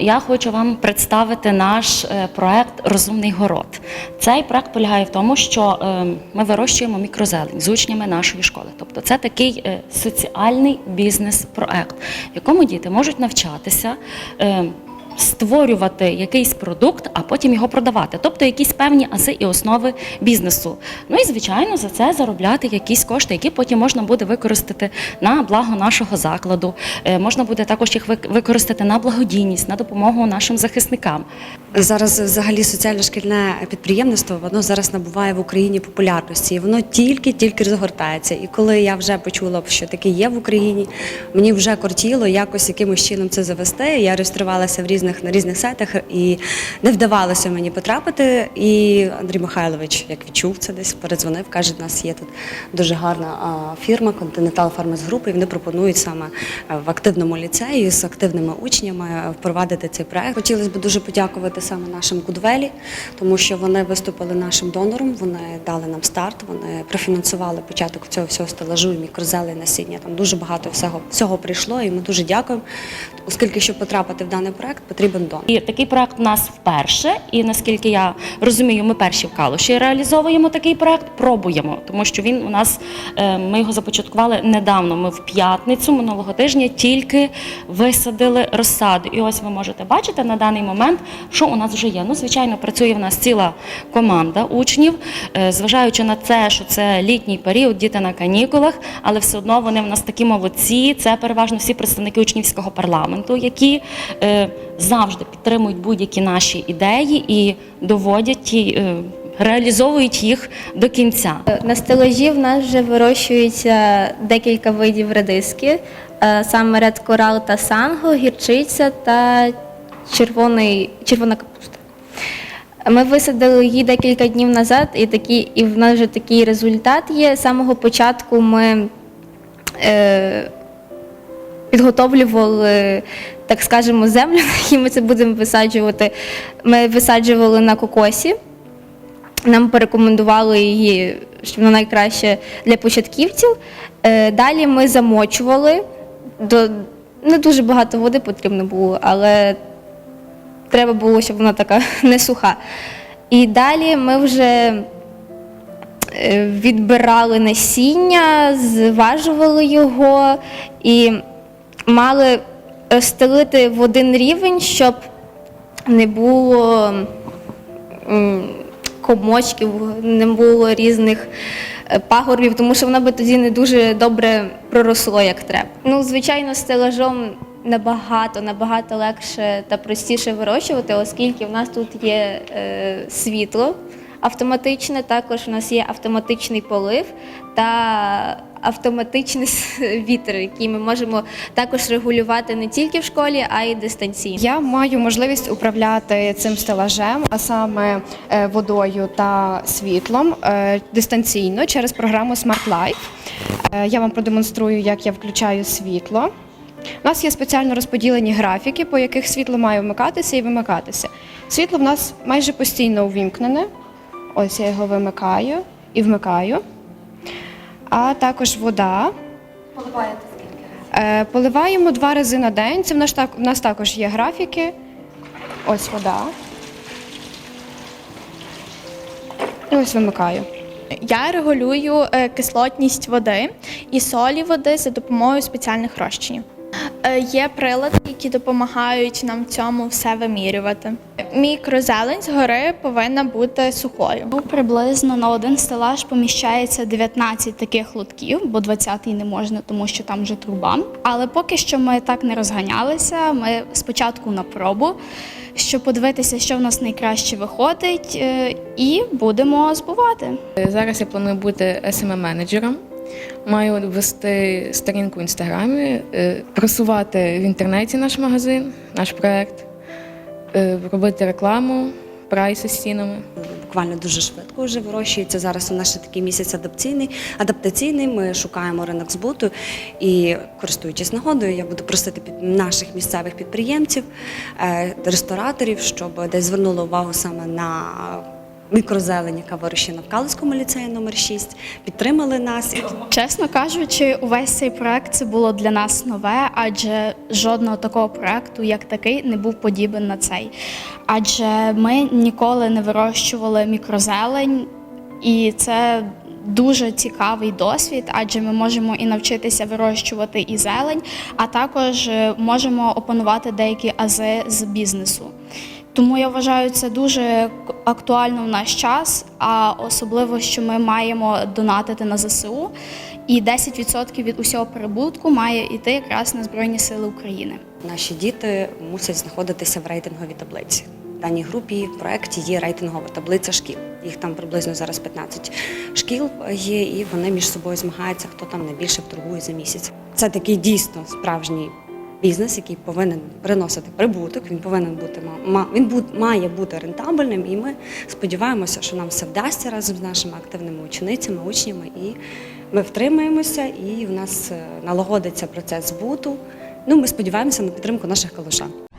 Я хочу вам представити наш е, проект Розумний город. Цей проект полягає в тому, що е, ми вирощуємо мікрозелень з учнями нашої школи. Тобто, це такий е, соціальний бізнес-проект, в якому діти можуть навчатися. Створювати якийсь продукт, а потім його продавати, тобто якісь певні аси і основи бізнесу. Ну і звичайно за це заробляти якісь кошти, які потім можна буде використати на благо нашого закладу. Е, Можна буде також їх використати на благодійність, на допомогу нашим захисникам. Зараз взагалі соціальне шкільне підприємництво воно зараз набуває в Україні популярності. І воно тільки-тільки розгортається. І коли я вже почула, що таке є в Україні, мені вже кортіло якось якимось чином це завести. Я реєструвалася в різних на різних сайтах і не вдавалося мені потрапити. І Андрій Михайлович, як відчув це десь, передзвонив, каже, у нас є тут дуже гарна фірма Continental Farmers Group, і вони пропонують саме е, в активному ліцеї з активними учнями впровадити цей проект. Хотілося б дуже подякувати саме нашим Гудвелі, тому що вони виступили нашим донором. Вони дали нам старт. Вони профінансували початок цього всього стелажу і мікрозели насіння. Там дуже багато всього всього прийшло, і ми дуже дякуємо. Оскільки щоб потрапити в даний проект, потрібен донор. І такий проект у нас вперше. І наскільки я розумію, ми перші в Калуші реалізовуємо такий проект, пробуємо, тому що він у нас е, ми його започаткували недавно. Ми в п'ятницю минулого тижня тільки висадили розсаду. І ось ви можете бачити на даний момент, що у нас вже є. Ну, звичайно, працює в нас ціла команда учнів, Е, зважаючи на це, що це літній період, діти на канікулах, але все одно вони в нас такі молодці. Це переважно всі представники учнівського парламенту, які е, завжди підтримують будь-які наші ідеї і доводять і е, реалізовують їх до кінця. На стелажі в нас вже вирощується декілька видів редиски, саме ред корал та санго, гірчиця та червоний, червона капуста. Ми висадили її декілька днів назад, і, такі, і в нас вже такий результат є. З самого початку ми е, підготовлювали, так скажемо, землю, на якій ми це будемо висаджувати. Ми висаджували на кокосі. Нам порекомендували її, що вона найкраще для початківців. Е, Далі ми замочували. Не дуже багато води потрібно було, але треба було, щоб вона така не суха. І далі ми вже е, відбирали насіння, зважували його і мали розстелити в один рівень, щоб не було комочків, не було різних е, пагорбів, тому що воно би тоді не дуже добре проросло, як треба. Ну, звичайно, стелажом набагато, набагато легше та простіше вирощувати, оскільки в нас тут є е, світло автоматичне, також у нас є автоматичний полив та автоматичний вітер, який ми можемо також регулювати не тільки в школі, а й дистанційно. Я маю можливість управляти цим стелажем, а саме е, водою та світлом е, дистанційно через програму Smart Life. Е, Я вам продемонструю, як я включаю світло. У нас є спеціально розподілені графіки, по яких світло має вмикатися і вимикатися. Світло в нас майже постійно увімкнене. Ось я його вимикаю і вмикаю. А також вода. Е, Поливаємо два рази на день. Це в нас, так, в нас також є графіки. Ось вода. І ось вимикаю. Я регулюю е, кислотність води і солі води за допомогою спеціальних розчинів. Е, Є прилади, які допомагають нам в цьому все вимірювати. Мікрозелень згори повинна бути сухою. Ну, приблизно на один стелаж поміщається 19 таких лотків, бо 20-й не можна, тому що там вже труба. Але поки що ми так не розганялися. Ми спочатку на пробу, щоб подивитися, що в нас найкраще виходить, е, і будемо збувати. Зараз я планую бути smm менеджером Маю вести сторінку в інстаграмі, е, просувати в інтернеті наш магазин, наш проект, е, робити рекламу, прайси з цінами. Буквально дуже швидко вже вирощується. Зараз у нас ще такий місяць адаптаційний. Адаптаційний. Ми шукаємо ринок збуту і, користуючись нагодою, я буду просити під наших місцевих підприємців, е, рестораторів, щоб десь звернули увагу саме на мікрозелень, яка вирощена в Калицькому ліцеї номер 6 підтримали нас. Чесно кажучи, увесь цей проект це було для нас нове, адже жодного такого проекту, як такий, не був подібен на цей. Адже ми ніколи не вирощували мікрозелень, і це дуже цікавий досвід, адже ми можемо і навчитися вирощувати і зелень, а також е, можемо опанувати деякі ази з бізнесу. Тому я вважаю це дуже актуально в наш час, а особливо, що ми маємо донатити на ЗСУ, і 10% від усього прибутку має йти якраз на Збройні Сили України. Наші діти мусять знаходитися в рейтинговій таблиці. В даній групі в проєкті є рейтингова таблиця шкіл. Їх там приблизно зараз 15 шкіл є, і вони між собою змагаються, хто там найбільше вторгує за місяць. Це такий дійсно справжній бізнес, який повинен приносити прибуток. Він повинен бути він має бути рентабельним. І ми сподіваємося, що нам все вдасться разом з нашими активними ученицями, учнями. І ми втримаємося, і в нас е, налагодиться процес збуту. Ну, ми сподіваємося на підтримку наших калушан.